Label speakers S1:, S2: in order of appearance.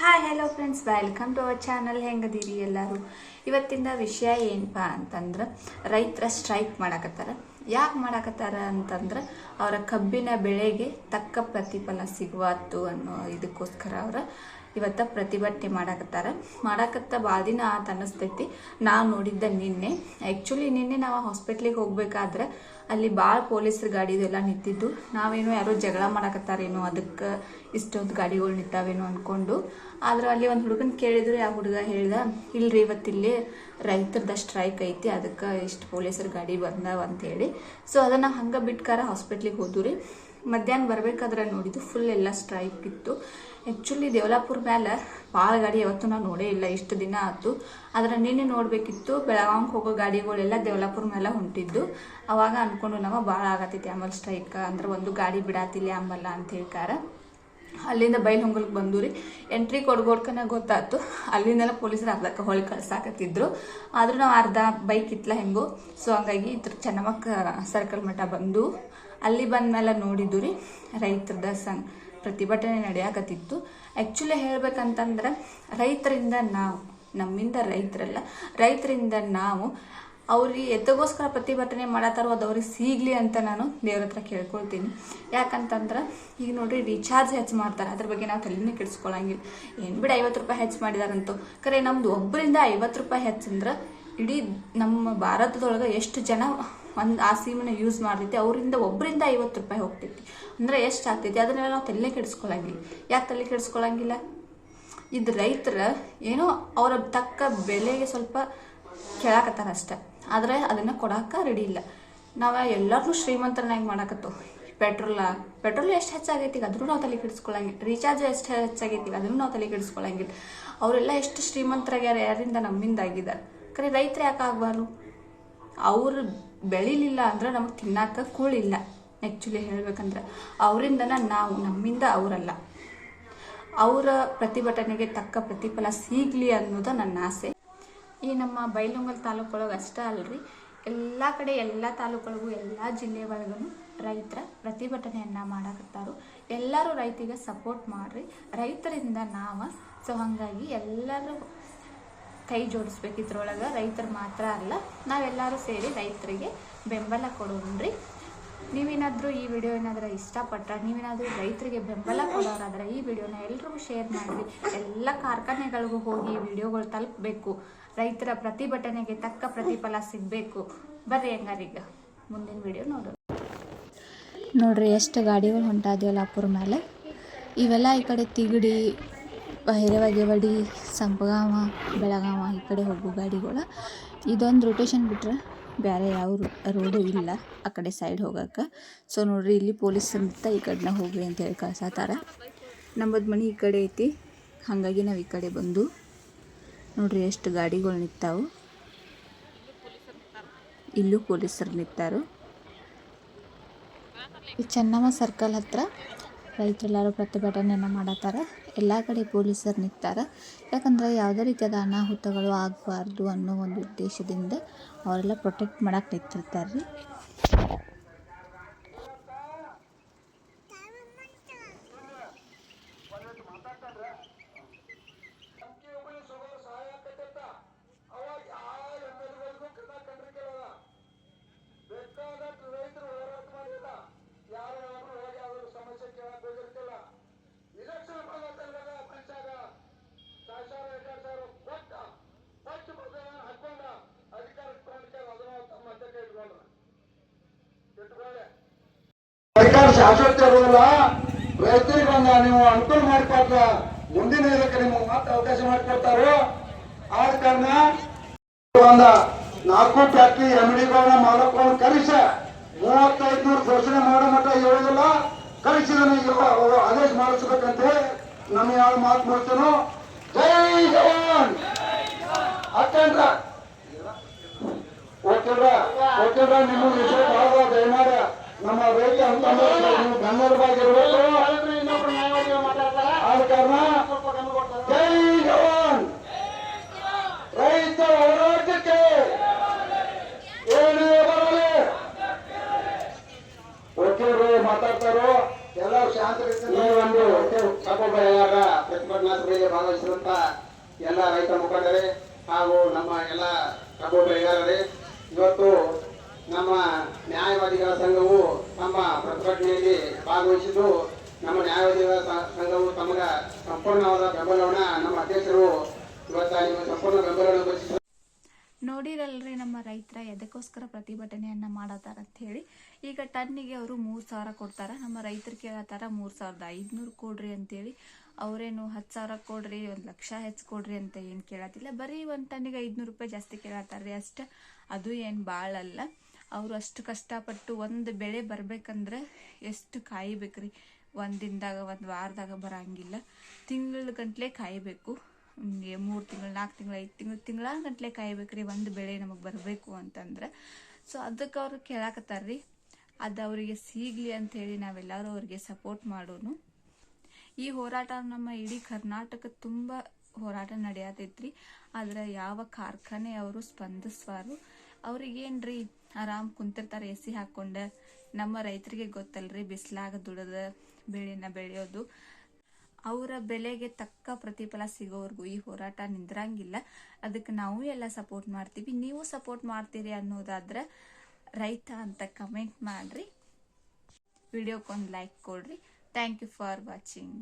S1: Hi hello friends welcome to our channel ಹೆಂಗದಿರಿ ಎಲ್ಲರೂ? ಇವತ್ತಿನ ವಿಷಯ ಏನಪ್ಪ ಅಂತಂದ್ರೆ, ರೈತರ ಸ್ಟ್ರೈಕ್ ಮಾಡಕತ್ತಾರ. ಯಾಕೆ ಮಾಡಕತ್ತಾರ ಅಂತಂದ್ರೆ, ಅವರ ಕಬ್ಬಿನ ಬೆಳೆಗೆ ತಕ್ಕ ಪ್ರತಿಫಲ ಸಿಗುವತ್ತು ಅನ್ನೋ ಇದಕ್ಕೋಸ್ಕರ ಅವ್ರ ಇವತ್ತ ಪ್ರತಿಭಟನೆ ಮಾಡಾಕತ್ತಾರ. ಮಾಡಾಕತ್ತ ಭಾಳ ದಿನ ಆತ ಅನ್ನಿಸ್ತೈತಿ. ನಾವು ನೋಡಿದ್ದ ನಿನ್ನೆ. ಆ್ಯಕ್ಚುಲಿ ನಿನ್ನೆ ನಾವು ಹಾಸ್ಪಿಟ್ಲಿಗೆ ಹೋಗ್ಬೇಕಾದ್ರೆ ಅಲ್ಲಿ ಭಾಳ ಪೊಲೀಸರ ಗಾಡಿದೆಲ್ಲ ನಿಂತಿದ್ದು. ನಾವೇನೋ ಯಾರೋ ಜಗಳ ಮಾಡಾಕತ್ತಾರೇನೋ, ಅದಕ್ಕೆ ಇಷ್ಟೊಂದು ಗಾಡಿಗಳು ನಿಂತಾವೇನೋ ಅಂದ್ಕೊಂಡು ಆದ್ರೆ ಅಲ್ಲಿ ಒಂದು ಹುಡುಗನ ಕೇಳಿದ್ರು ಆ ಹುಡುಗ ಹೇಳ್ದ, ಇಲ್ರಿ ಇವತ್ತಿಲ್ಲಿ ರೈತರದ ಸ್ಟ್ರೈಕ್ ಐತಿ, ಅದಕ್ಕೆ ಇಷ್ಟು ಪೊಲೀಸರ ಗಾಡಿ ಬಂದಾವ ಅಂತ ಹೇಳಿ. ಸೊ ಅದನ್ನು ಹಂಗೆ ಬಿಟ್ಕಾರ ಹಾಸ್ಪಿಟ್ಲಿಗೆ ಹೋದ್ರಿ ಮಧ್ಯಾಹ್ನ ಬರ್ಬೇಕಾದ್ರೆ ನೋಡಿದ್ದು ಫುಲ್ ಎಲ್ಲ ಸ್ಟ್ರೈಕ್ ಇತ್ತು. ಆ್ಯಕ್ಚುಲಿ ದೇವಲಾಪುರ ಮೇಲೆ ಭಾಳ ಗಾಡಿ ಯಾವತ್ತು ನಾವು ನೋಡೇ ಇಲ್ಲ, ಇಷ್ಟು ದಿನ ಆಯ್ತು. ಆದ್ರೆ ನಿನ್ನೆ ನೋಡಬೇಕಿತ್ತು ಬೆಳಗಾವಿಗೆ ಹೋಗೋ ಗಾಡಿಗಳೆಲ್ಲ ದೇವಲಾಪುರ ಮೇಲೆ ಹೊಂಟಿದ್ದು. ಅವಾಗ ಅಂದ್ಕೊಂಡು ನಾವು ಭಾಳ ಆಗತ್ತೈತಿ ಆಮೇಲೆ ಸ್ಟ್ರೈಕ್ ಅಂದ್ರೆ ಒಂದು ಗಾಡಿ ಬಿಡಾತಿಲ್ಲ ಆಂಬಲ್ಲ ಅಂತ ಹೇಳ್ಕಾರ. ಅಲ್ಲಿಂದ ಬೈಲಹೊಂಗಲ್ಗೆ ಬಂದು ರೀ ಎಂಟ್ರಿ ಕೊಡ್ಗೋಡ್ಕನ ಗೊತ್ತಾಯ್ತು. ಅಲ್ಲಿಂದೆಲ್ಲ ಪೊಲೀಸರು ಅರ್ಧಕ್ಕೆ ಹೊಳಿ ಕಳ್ಸಾಕತ್ತಿದ್ರು. ಆದರೂ ನಾವು ಅರ್ಧ ಬೈಕ್ ಇತ್ತಲ್ಲ ಹೆಂಗೋ. ಸೊ ಹಂಗಾಗಿ ಇದ್ರ ಚೆನ್ನಮ್ಮಕ್ಕ ಸರ್ಕಲ್ ಮಠ ಬಂದು ಅಲ್ಲಿ ಬಂದ್ಮೇಲೆ ನೋಡಿದ್ದು ರೀ ರೈತರದ ಸಂಘ ಪ್ರತಿಭಟನೆ ನಡೆಯಾಕತ್ತಿತ್ತು ಆ್ಯಕ್ಚುಲಿ ಹೇಳ್ಬೇಕಂತಂದ್ರೆ, ರೈತರಿಂದ ನಾವು, ನಮ್ಮಿಂದ ರೈತರಲ್ಲ, ರೈತರಿಂದ ನಾವು ಅವ್ರಿಗೆ ಎತ್ತಗೋಸ್ಕರ ಪ್ರತಿಭಟನೆ ಮಾಡತ್ತಾರೋ ಅದು ಅವ್ರಿಗೆ ಸಿಗ್ಲಿ ಅಂತ ನಾನು ದೇವ್ರ ಹತ್ರ ಕೇಳ್ಕೊಳ್ತೀನಿ. ಯಾಕಂತಂದ್ರೆ, ಈಗ ನೋಡ್ರಿ ರೀಚಾರ್ಜ್ ಹೆಚ್ಚು ಮಾಡ್ತಾರೆ. ಅದ್ರ ಬಗ್ಗೆ ನಾವು ತಲೆನೇ ಕೆಡಿಸ್ಕೊಳ್ಳಂಗಿಲ್ಲ ಏನು ಬಿಡಿ ಐವತ್ತು ರೂಪಾಯಿ ಹೆಚ್ಚು ಮಾಡಿದಾರಂತೂ. ಖರೆ ನಮ್ದು ಒಬ್ಬರಿಂದ ಐವತ್ತು ರೂಪಾಯಿ ಹೆಚ್ಚಂದ್ರೆ ಇಡೀ ನಮ್ಮ ಭಾರತದೊಳಗೆ ಎಷ್ಟು ಜನ ಒಂದು ಆ ಸಿಮನ್ನ ಯೂಸ್ ಮಾಡ್ತೈತಿ, ಅವರಿಂದ ಒಬ್ಬರಿಂದ ಐವತ್ತು ರೂಪಾಯಿ ಹೋಗ್ತೈತಿ. ಅಂದರೆ ಎಷ್ಟು ಆಗ್ತೈತಿ? ಅದನ್ನೆಲ್ಲ ನಾವು ತಲೆ ಕೆಡಿಸ್ಕೊಳಂಗಿಲ್ಲ. ಯಾಕೆ ತಲೆ ಕೆಡಿಸ್ಕೊಳ್ಳಂಗಿಲ್ಲ ಇದು ರೈತರ ಏನೋ ಅವರ ತಕ್ಕ ಬೆಲೆಗೆ ಸ್ವಲ್ಪ ಕೇಳಾಕತ್ತಾರ ಅಷ್ಟೆ. ಆದರೆ ಅದನ್ನು ಕೊಡೋಕೆ ರೆಡಿ ಇಲ್ಲ. ನಾವು ಎಲ್ಲರನ್ನೂ ಶ್ರೀಮಂತರನ್ನಾಗಿ ಮಾಡಾಕತ್ತೋ? ಪೆಟ್ರೋಲ, ಪೆಟ್ರೋಲ್ ಎಷ್ಟು ಹೆಚ್ಚಾಗೈತಿ? ಅದನ್ನು ನಾವು ತಲೆ ಕೆಡಿಸ್ಕೊಳಂಗಿಲ್ಲ ರೀಚಾರ್ಜ್ ಎಷ್ಟು ಹೆಚ್ಚಾಗೈತಿ? ಅದನ್ನು ನಾವು ತಲೆ ಕೆಡಿಸ್ಕೊಳಂಗಿಲ್ಲ. ಅವರೆಲ್ಲ ಎಷ್ಟು ಶ್ರೀಮಂತರಾಗ್ಯಾರ? ಯಾರಿಂದ ನಮ್ಮಿಂದ ಆಗಿದ್ದಾರೆ ಕರೆ ರೈತರು ಯಾಕೆ ಆಗಬಾರ್ದು? ಅವ್ರು ಬೆಳಿಲಿಲ್ಲ ಅಂದ್ರೆ ನಮಗೆ ತಿನ್ನಾಕ ಕೂಳಿಲ್ಲ ಆ್ಯಕ್ಚುಲಿ ಹೇಳ್ಬೇಕಂದ್ರೆ ಅವರಿಂದನ ನಾವು, ನಮ್ಮಿಂದ ಅವರಲ್ಲ. ಅವರ ಪ್ರತಿಭಟನೆಗೆ ತಕ್ಕ ಪ್ರತಿಫಲ ಸಿಗಲಿ ಅನ್ನೋದು ನನ್ನ ಆಸೆ. ಈ ನಮ್ಮ ಬೈಲೊಂಗಲ್ ತಾಲೂಕೊಳಗೆ ಅಷ್ಟೇ ಅಲ್ರಿ. ಎಲ್ಲ ಕಡೆ ಎಲ್ಲ ತಾಲೂಕೊಳಗೂ ಎಲ್ಲ ಜಿಲ್ಲೆ ಒಳಗೂ ರೈತರ ಪ್ರತಿಭಟನೆಯನ್ನು ಮಾಡಕತ್ತಾರು. ಎಲ್ಲರೂ ರೈತಿಗೆ ಸಪೋರ್ಟ್ ಮಾಡ್ರಿ. ರೈತರಿಂದ ನಾವು. ಸೊ ಹಾಗಾಗಿ ಎಲ್ಲರೂ ಕೈ ಜೋಡಿಸ್ಬೇಕು ಇದ್ರೊಳಗೆ ರೈತರು ಮಾತ್ರ ಅಲ್ಲ, ನಾವೆಲ್ಲರೂ ಸೇರಿ ರೈತರಿಗೆ ಬೆಂಬಲ ಕೊಡೋಣ್ರಿ. ನೀವೇನಾದರೂ ಈ ವಿಡಿಯೋ ಏನಾದರೂ ಇಷ್ಟಪಟ್ರೆ, ನೀವೇನಾದರೂ ರೈತರಿಗೆ ಬೆಂಬಲ ಕೊಡೋರಾದ್ರೆ ಈ ವಿಡಿಯೋನ ಎಲ್ರಿಗೂ ಶೇರ್ ಮಾಡಿರಿ. ಎಲ್ಲ ಕಾರ್ಖಾನೆಗಳಿಗೂ ಹೋಗಿ ಈ ವಿಡಿಯೋಗಳು ತಲುಪಬೇಕು. ರೈತರ ಪ್ರತಿಭಟನೆಗೆ ತಕ್ಕ ಪ್ರತಿಫಲ ಸಿಗಬೇಕು. ಬರ್ರಿ ಹೆಂಗಾರೀಗ ಮುಂದಿನ ವಿಡಿಯೋ ನೋಡೋಣ. ನೋಡ್ರಿ, ಎಷ್ಟು ಗಾಡಿಗಳು ಹೊಂಟಾದ್ಯಲ್ಲ ಅಪ್ಪುರ ಮೇಲೆ? ಇವೆಲ್ಲ ಈ ಕಡೆ ತಿಗಡಿ ಹಿರೇವಾಗೇವಾಡಿ ಸಂಪಗಾಮ, ಬೆಳಗಾಮ ಈ ಕಡೆ ಹೋಗೋ ಗಾಡಿಗಳು. ಇದೊಂದು ರೊಟೇಷನ್ ಬಿಟ್ರೆ ಬೇರೆ ಯಾವ ರೋಡು ಇಲ್ಲ ಆ ಕಡೆ ಸೈಡ್ ಹೋಗಕ್ಕೆ ಸೊ ನೋಡ್ರಿ ಇಲ್ಲಿ ಪೊಲೀಸ್ ಅಂತ ಈ ಕಡೆನ ಹೋಗ್ರಿ ಅಂತ ಹೇಳಿ ಕಳ್ಸತ್ತಾರ ನಮ್ಮದು ಮನೆ ಈ ಕಡೆ ಐತಿ. ಹಾಗಾಗಿ ನಾವು ಈ ಕಡೆ ಬಂದು ನೋಡ್ರಿ ಎಷ್ಟು ಗಾಡಿಗಳು ನಿಂತಾವು. ಇಲ್ಲೂ ಪೊಲೀಸರು ನಿಂತಾರು. ಈ ಚೆನ್ನಮ್ಮ ಸರ್ಕಲ್ ಹತ್ರ ರೈತರೆಲ್ಲರೂ ಪ್ರತಿಭಟನೆಯನ್ನು ಮಾಡತ್ತಾರ. ಎಲ್ಲ ಕಡೆ ಪೊಲೀಸರು ನಿಂತಾರ ಯಾಕಂದ್ರೆ ಯಾವುದೇ ರೀತಿಯಾದ ಅನಾಹುತಗಳು ಆಗಬಾರ್ದು ಅನ್ನೋ ಒಂದು ಉದ್ದೇಶದಿಂದ ಅವರೆಲ್ಲ ಪ್ರೊಟೆಕ್ಟ್ ಮಾಡಕ್ಕೆ ನಿಂತಿರ್ತಾರೆ ರೀ
S2: ರೈತರಿಗೆ ಬಂದ ನೀವು ಅನುಕೂಲ ಮಾಡಿಕೊಟ್ಟ ಮುಂದಿನ ಇದಕ್ಕೆ ನಿಮಗೆ ಮತ್ತೆ ಅವಕಾಶ ಮಾಡಿಕೊಡ್ತಾರೋ? ಆದ ಕಾರಣ ಒಂದ ನಾಲ್ಕು ಫ್ಯಾಕ್ಟ್ರಿ ಅಂಗಡಿಗಳನ್ನ ಮಾಲಕರನ್ನ ಕರೆಸ ಮೂವತ್ತೈದು ನೂರು ಘೋಷಣೆ ಮಾಡೋ ಮಟ್ಟ ಹೇಳೋದಿಲ್ಲ ಕಳಿಸಿದನ ಆದೇಶ ಮಾಡಿಸ್ಬೇಕಂತ. ನಮ್ಮ ಯಾವ ಮಾತು ಮಾಡ್ತೇನೋ ಜೈ ಜವಾನ್! ಅಕ್ಕಂದ್ರ ಓಕೆಲ್ರ ಓಕೆಲ್ರ ನಿಮ್ಮ ವಿಷಯ ಮಾಡುವ ದಯಮಾಡ. ನಮ್ಮ ರೈತ ಅಂತ ನೀವು ಗಣ್ಯರವಾಗಿರ್ಬೇಕು ಆದ ಕಾರಣ ಜೈ ಜವಾನ್. ರೈತ ಹೋರಾಟಕ್ಕೆ ಏನೇ ಬರಲಿ. ಓಕೆ ಮಾತಾಡ್ತಾರೋ? ಎಲ್ಲ ಶಾಂತ ರೀತಿಯಲ್ಲಿ ಒಂದು ಪ್ರತಿಭಟನಾ
S3: ಸಭೆಯಲ್ಲಿ ಭಾಗವಹಿಸಿದಂತ ಎಲ್ಲ ರೈತ ಮುಖಂಡರೇ ಹಾಗೂ ನಮ್ಮ ಎಲ್ಲ ಕಬ್ಬು ಬೆಳೆಗಾರರೇ ಇವತ್ತು ನಮ್ಮ ನ್ಯಾಯವಾದಿಗಳ ಸಂಘವು ತಮ್ಮ ಪ್ರತಿಭಟನೆಯಲ್ಲಿ ಭಾಗವಹಿಸಿದ್ದು, ನಮ್ಮ ನ್ಯಾಯವಾದಿಗಳ ಸಂಘವು ತಮಗ ಸಂಪೂರ್ಣವಾದ ಬೆಂಬಲವನ್ನ ನಮ್ಮ ಅಧ್ಯಕ್ಷರು ಇವತ್ತ ನಿಮಗೆ ಸಂಪೂರ್ಣ ಬೆಂಬಲವನ್ನು ಘೋಷಿಸಿದ್ದಾರೆ
S1: ನೋಡಿರಲ್ರಿ ನಮ್ಮ ರೈತರ ಎದಕ್ಕೋಸ್ಕರ ಪ್ರತಿಭಟನೆಯನ್ನ ಮಾಡತ್ತಾರ ಅಂತ ಹೇಳಿ, ಈಗ ಟನ್ನಿಗೆ ಅವರು ಮೂರ್ ಸಾವಿರ ಕೊಡ್ತಾರ, ನಮ್ಮ ರೈತರು ಕೇಳತ್ತಾರ ಮೂರ್ ಸಾವಿರದ ಐದುನೂರು ಕೊಡ್ರಿ ಅಂತೇಳಿ ಅವರೇನು ಹತ್ತು ಸಾವಿರ ಕೊಡ್ರಿ, ಒಂದ್ ಲಕ್ಷ ಹೆಚ್ಚು ಕೊಡ್ರಿ ಅಂತ ಏನು ಕೇಳತ್ತಿಲ್ಲ, ಬರೀ ಒಂದ್ ಟನ್ನಿಗೆ ಐದುನೂರು ರೂಪಾಯಿ ಜಾಸ್ತಿ ಕೇಳತ್ತಾರ್ರಿ ಅಷ್ಟ, ಅದು ಏನು ಭಾಳ ಅಲ್ಲ ಅವರು ಅಷ್ಟು ಕಷ್ಟಪಟ್ಟು ಒಂದು ಬೆಳೆ ಬರಬೇಕಂದ್ರೆ ಎಷ್ಟು ಕಾಯ್ಬೇಕ್ರಿ? ಒಂದು ದಿನದಾಗ, ಒಂದು ವಾರದಾಗ ಬರಂಗಿಲ್ಲ. ತಿಂಗಳ ಗಂಟ್ಲೆ ಕಾಯಬೇಕು. ಮೂರು ತಿಂಗಳು ನಾಲ್ಕು ತಿಂಗಳು, ಐದು ತಿಂಗಳು, ತಿಂಗಳ ಗಂಟ್ಲೆ ಒಂದು ಬೆಳೆ ನಮಗೆ ಬರಬೇಕು ಅಂತಂದ್ರೆ. ಸೊ ಅದಕ್ಕೆ ಅವ್ರು ಕೇಳಾಕತ್ತಾರ್ರಿ. ಅದು ಅವರಿಗೆ ಸಿಗಲಿ ಅಂತ ಹೇಳಿ ನಾವೆಲ್ಲರೂ ಅವ್ರಿಗೆ ಸಪೋರ್ಟ್ ಮಾಡೋನು. ಈ ಹೋರಾಟ ನಮ್ಮ ಇಡೀ ಕರ್ನಾಟಕ ತುಂಬ ಹೋರಾಟ ನಡೆಯತೈತ್ರಿ. ಆದ್ರೆ ಯಾವ ಕಾರ್ಖಾನೆ ಅವರು ಸ್ಪಂದಿಸ್ವಾರು ಅವ್ರಿಗೇನ್ರಿ? ಆರಾಮ್ ಕುಂತಿರ್ತಾರೆ ಎ ಸಿ ಹಾಕೊಂಡ. ನಮ್ಮ ರೈತರಿಗೆ ಗೊತ್ತಲ್ರಿ ಬಿಸಿಲಾಗ ದುಡದ ಬೆಳೆನ ಬೆಳೆಯೋದು. ಅವರ ಬೆಲೆಗೆ ತಕ್ಕ ಪ್ರತಿಫಲ ಸಿಗೋವರೆಗೂ ಈ ಹೋರಾಟ ನಿಂದ್ರಂಗಿಲ್ಲ. ಅದಕ್ಕೆ ನಾವು ಎಲ್ಲ ಸಪೋರ್ಟ್ ಮಾಡ್ತೀವಿ. ನೀವು ಸಪೋರ್ಟ್ ಮಾಡ್ತೀರಿ ಅನ್ನೋದಾದ್ರೆ ರೈತ ಅಂತ ಕಮೆಂಟ್ ಮಾಡ್ರಿ. ವಿಡಿಯೋಕ್ಕೊಂದು ಲೈಕ್ ಕೊಡ್ರಿ. Thank you for watching